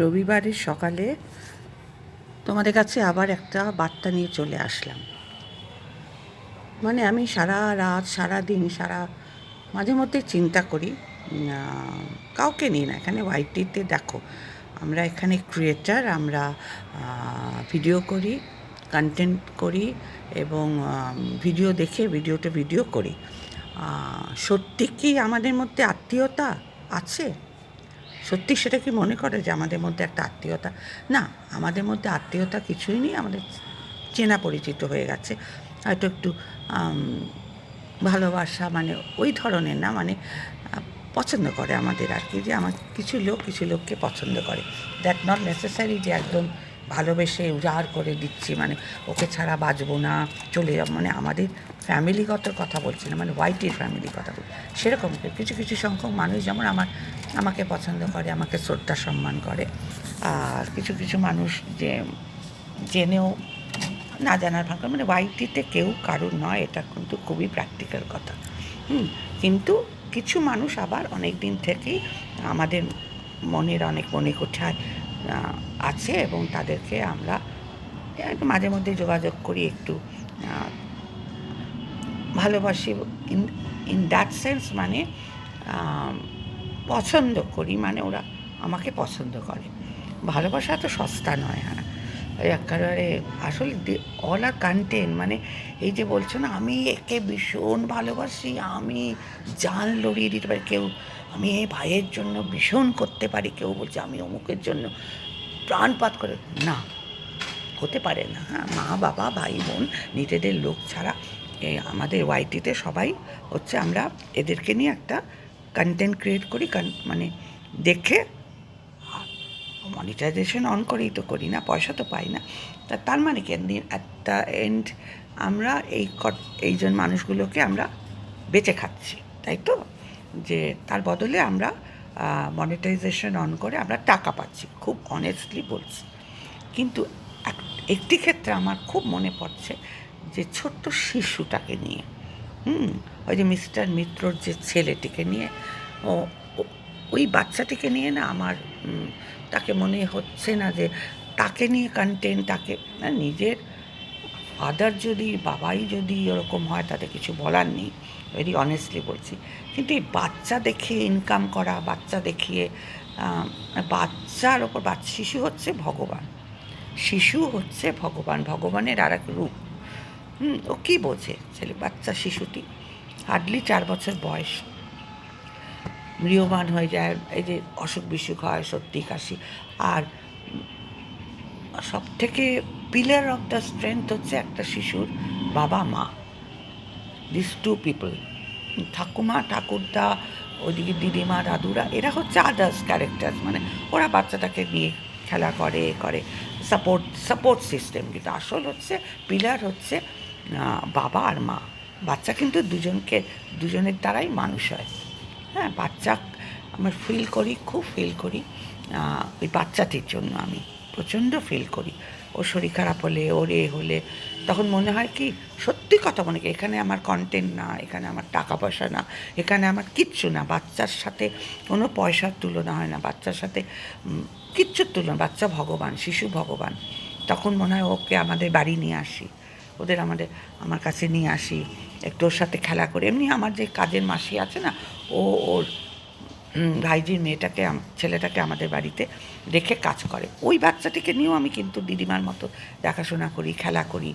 রবিবারের সকালে তোমাদের কাছে আবার একটা বার্তা নিয়ে চলে আসলাম। মানে আমি সারা রাত, সারা দিন, সারা মাঝে মধ্যে চিন্তা করি কাউকে নিই না, এখানে ওয়াইটিতে দেখো, আমরা এখানে ক্রিয়েটার আমরা ভিডিও করি কন্টেন্ট করি এবং ভিডিও দেখে ভিডিওতে ভিডিও করি। সত্যি কি আমাদের মধ্যে আত্মীয়তা আছে? সত্যি সেটা কি মনে করে যে আমাদের মধ্যে একটা আত্মীয়তা? না, আমাদের মধ্যে আত্মীয়তা কিছুই নেই, আমাদের চেনা পরিচিত হয়ে গেছে। হয়তো একটু ভালোবাসা মানে ওই ধরনের না মানে পছন্দ করে আমাদের আর কি, যে আমার কিছু লোক কিছু লোককে পছন্দ করে। দ্যাট নট নেসেসারি যে একদম ভালোবেসে উজাড় করে দিচ্ছি মানে ওকে ছাড়া বাঁচবো না, চলে যাব মানে আমাদের ফ্যামিলিগত কথা বলছি না মানে হোয়াইটের ফ্যামিলির কথা বলছি। সেরকম কিছু কিছু সংখ্যক মানুষ যেমন আমার, আমাকে পছন্দ করে, আমাকে শ্রদ্ধা সম্মান করে, আর কিছু কিছু মানুষ যে জেনেও না জানার ভাগ মানে ওয়াইটিতে কেউ কারুর নয় এটা কিন্তু খুবই প্র্যাকটিক্যাল কথা। হুম, কিন্তু কিছু মানুষ আবার অনেক দিন থেকেই আমাদের মনের অনেক মনে কোঠায় আছে এবং তাদেরকে আমরা একটু মাঝে মধ্যে যোগাযোগ করি, একটু ভালোবাসি। ইন ইন দ্যাট সেন্স মানে পছন্দ করি মানে ওরা আমাকে পছন্দ করে। ভালোবাসা তো সস্তা নয় হ্যাঁ। একেবারে আসলে অল আর কন্টেন্ট মানে এই যে বলছো না, আমি একে ভীষণ ভালোবাসি, আমি জান লড়িয়ে দিতে পারি, কেউ আমি এই ভাইয়ের জন্য ভীষণ করতে পারি। কেউ বলছে, আমি অমুকের জন্য প্রাণপাত করে না, হতে পারে না। হ্যাঁ মা, বাবা, ভাই, বোন, নিজেদের লোক ছাড়া এই আমাদের ওয়াইটিতে সবাই হচ্ছে আমরা এদেরকে নিয়ে একটা কন্টেন্ট ক্রিয়েট করি। মানে দেখে মনিটাইজেশন অন করেই তো করি না, পয়সা তো পাই না। তা তার মানে কি? দ্য এন্ড আমরা এই কট- এইজন মানুষগুলোকে আমরা বেঁচে খাচ্ছি, তাই তো? যে তার বদলে আমরা মনিটাইজেশন অন করে আমরা টাকা পাচ্ছি, খুব অনেস্টলি বলছি। কিন্তু এক- একটি ক্ষেত্রে আমার খুব মনে পড়ছে যে ছোট্ট শিশুটাকে নিয়ে, হুম, ওই যে মিস্টার মিত্রর যে ছেলেটিকে নিয়ে, ও ওই বাচ্চাটিকে নিয়ে না আমার তাকে মনে হচ্ছে না যে তাকে নিয়ে কন্টেন্ট তাকে না নিজের ফাদার যদি, বাবাই যদি এরকম হয়, তাতে কিছু বলার নেই। ভেরি অনেস্টলি বলছি। কিন্তু এই বাচ্চা দেখিয়ে ইনকাম করা, বাচ্চা দেখিয়ে বাচ্চার ওপর, বাচ্চা, শিশু হচ্ছে ভগবান। শিশু হচ্ছে ভগবান। ভগবানের আর এক রূপ। হুম, ও কী বোঝে? ছেলে, বাচ্চা, শিশুটি। হার্ডলি চার বছর বয়স। ম্রিয়মান হয়ে যায়, এই যে অসুখ বিসুখ হয়, সর্দি, কাশি। আর সব থেকে পিলার অফ দ্য স্ট্রেংথ হচ্ছে একটা শিশুর বাবা, মা। দিস টু পিপল ঠাকুমা, ঠাকুরদা, ওইদিকে দিদিমা, দাদুরা, এরা হচ্ছে আদার্স ক্যারেক্টার মানে ওরা বাচ্চাটাকে নিয়ে খেলা করে করে। সাপোর্ট সাপোর্ট সিস্টেম কিন্তু আসল হচ্ছে পিলার হচ্ছে বাবা আর মা। বাচ্চা কিন্তু দুজনকে, দুজনের দ্বারাই মানুষ হয়। হ্যাঁ বাচ্চা আমার ফিল করি, খুব ফিল করি। ওই বাচ্চাটির জন্য আমি প্রচণ্ড ফিল করি। ওর শরীর খারাপ হলে, ওর এ হলে, তখন মনে হয় কি, সত্যি কথা মনে এখানে আমার কন্টেন্ট না, এখানে আমার টাকা পয়সা না, এখানে আমার কিচ্ছু না, বাচ্চার সাথে কোনো পয়সার তুলনা হয় না, বাচ্চার সাথে কিচ্ছুর তুলনা, বাচ্চা ভগবান, শিশু ভগবান। তখন মনে হয় ওকে আমাদের বাড়ি নিয়ে আসি, ওদের আমাদের, আমার কাছে নিয়ে আসি, একটু ওর সাথে খেলা করে। এমনি আমার যে কাজের মাসি আছে না, ও ওর ভাইজির মেয়েটাকে ছেলেটাকে আমাদের বাড়িতে রেখে কাজ করে। ওই বাচ্চাটিকে নিয়েও আমি কিন্তু দিদিমার মতো দেখাশোনা করি, খেলা করি।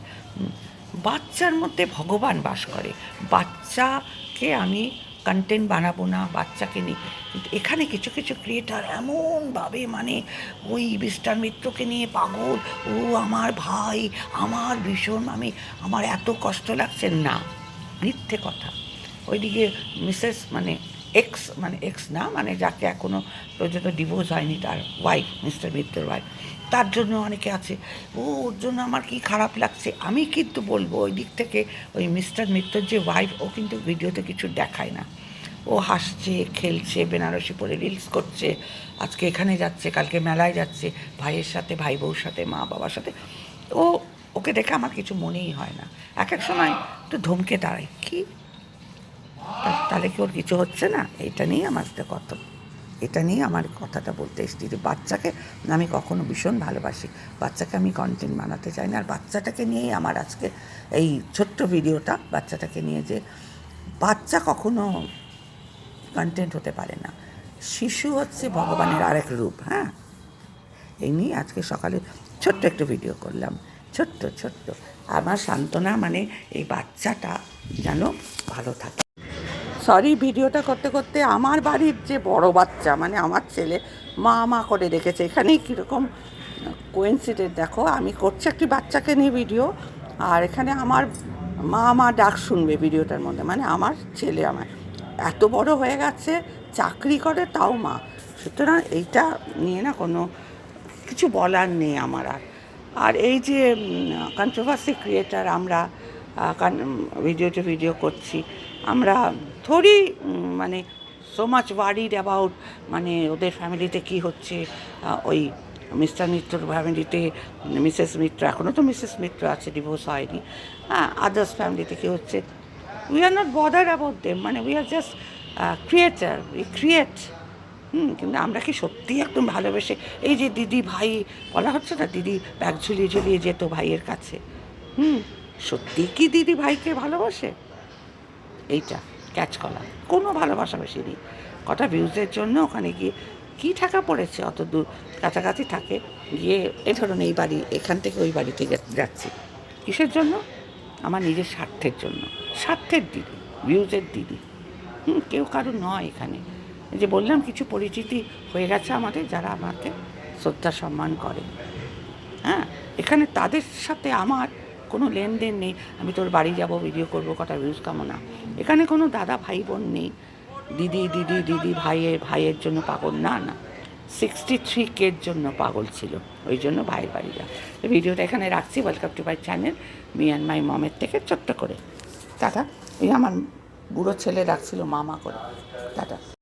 বাচ্চার মধ্যে ভগবান বাস করে। বাচ্চাকে আমি কন্টেন্ট বানাবো না, বাচ্চাকে নিয়ে কিন্তু এখানে কিছু কিছু ক্রিয়েটার এমনভাবে মানে ওই মিস্টার মিত্রকে নিয়ে পাগল, ও আমার ভাই, আমার ভীষণ, আমি, আমার এত কষ্ট লাগছে। না, মিথ্যে কথা। ওইদিকে মিসেস মানে এক্স মানে এক্স না মানে যাকে এখনও পর্যন্ত ডিভোর্স হয়নি তার ওয়াইফ মিস্টার মিত্রের ওয়াইফ তার জন্য অনেকে আছে, ও, ওর জন্য আমার কি খারাপ লাগছে? আমি কিন্তু বলব, ওই দিক থেকে ওই মিস্টার মিত্রর যে ওয়াইফ ও কিন্তু ভিডিওতে কিছু দেখায় না। ও হাসছে, খেলছে, বেনারসি পরে রিলস করছে, আজকে এখানে যাচ্ছে, কালকে মেলায় যাচ্ছে, ভাইয়ের সাথে, ভাই বউর সাথে, মা বাবার সাথে। ও, ওকে দেখে আমার কিছু মনেই হয় না। এক এক সময় একটু ধমকে দাঁড়ায়, কি তাহলে কি ওর কিছু হচ্ছে না? এটা নিয়ে আমার সাথে কত এটা নিয়ে আমার কথাটা বলতে এসেছি যে বাচ্চাকে আমি কখনো ভীষণ ভালোবাসি। বাচ্চাকে আমি কন্টেন্ট বানাতে চাই না। আর বাচ্চাটাকে নিয়েই আমার আজকে এই ছোট্ট ভিডিওটা, বাচ্চাটাকে নিয়ে যে বাচ্চা কখনো কন্টেন্ট হতে পারে না। শিশু হচ্ছে ভগবানের আরেক রূপ হ্যাঁ? এই নিয়ে আজকে সকালে ছোট্ট একটু ভিডিও করলাম। ছোট্ট ছোট্ট। আমার সান্ত্বনা মানে এই বাচ্চাটা যেন ভালো থাকে। সরি ভিডিওটা করতে করতে আমার বাড়ির যে বড় বাচ্চা মানে আমার ছেলে, মা মা করে রেখেছে। এখানেই কীরকম কোয়েন্সিডেন্ট দেখো, আমি করছি একটি বাচ্চাকে নিয়ে ভিডিও আর এখানে আমার মা মা ডাক শুনবে ভিডিওটার মধ্যে। মানে আমার ছেলে আমার। এত বড় হয়ে গেছে, চাকরি করে, তাও মা। সুতরাং এইটা নিয়ে না কোনো কিছু বলার নেই আমার আর। আর এই যে কন্ট্রোভার্সি ক্রিয়েটার আমরা ভিডিও টু ভিডিও করছি আমরা উম, মানে সো মাচ ওয়ারিড অ্যাবাউট মানে ওদের ফ্যামিলিতে কি হচ্ছে ওই মিস্টার মিত্রর ফ্যামিলিতে মিসেস মিত্র এখনও তো মিসেস মিত্র আছে ডিভোর্স হয়নি হ্যাঁ আদার্স ফ্যামিলিতে কী হচ্ছে? We are not bother about them মানে we are just creator we create hmm কিন্তু আমরা কি সত্যিই একদম ভালোবেসে এই যে দিদি ভাই বলা হচ্ছে না দিদি ব্যাগ ঝুলিয়ে ঝুলিয়ে যেত ভাইয়ের কাছে হুম সত্যি কি দিদি ভাইকে ভালোবাসে? এইটা ক্যাচ করা কোনো ভালোবাসা বেশি নেই কটা ভিউজের জন্য ওখানে গিয়ে কী টাকা পড়েছে, অত দূর কাছাকাছি থাকে, গিয়ে এ ধরুন এই বাড়ি, এখান থেকে ওই বাড়িতে যাচ্ছি। কিসের জন্য? আমার নিজের স্বার্থের জন্য। স্বার্থের দিদি ভিউজের দিদি। হুম, কেউ কারও নয় এখানে। যে বললাম, কিছু পরিচিতি হয়ে গেছে আমাদের যারা আমাকে শ্রদ্ধা, সম্মান করে। হ্যাঁ এখানে তাদের সাথে আমার কোনো লেনদেন নেই। আমি তোর বাড়ি যাব ভিডিও করব, কটা ভিউজ কামনা এখানে কোনো দাদা ভাই বোন নেই। দিদি দিদি দিদি ভাইয়ের ভাইয়ের জন্য পাগল। না না। সিক্সটি থ্রি কের জন্য পাগল ছিল? ওই জন্য ভাইয়ের বাড়ি যা ভিডিওটা এখানে রাখছি। Welcome to my channel me and my মমের থেকে ছোট্ট করে। টাটা। ওই আমার বুড়ো ছেলে রাখছিল মামা করে। টাটা।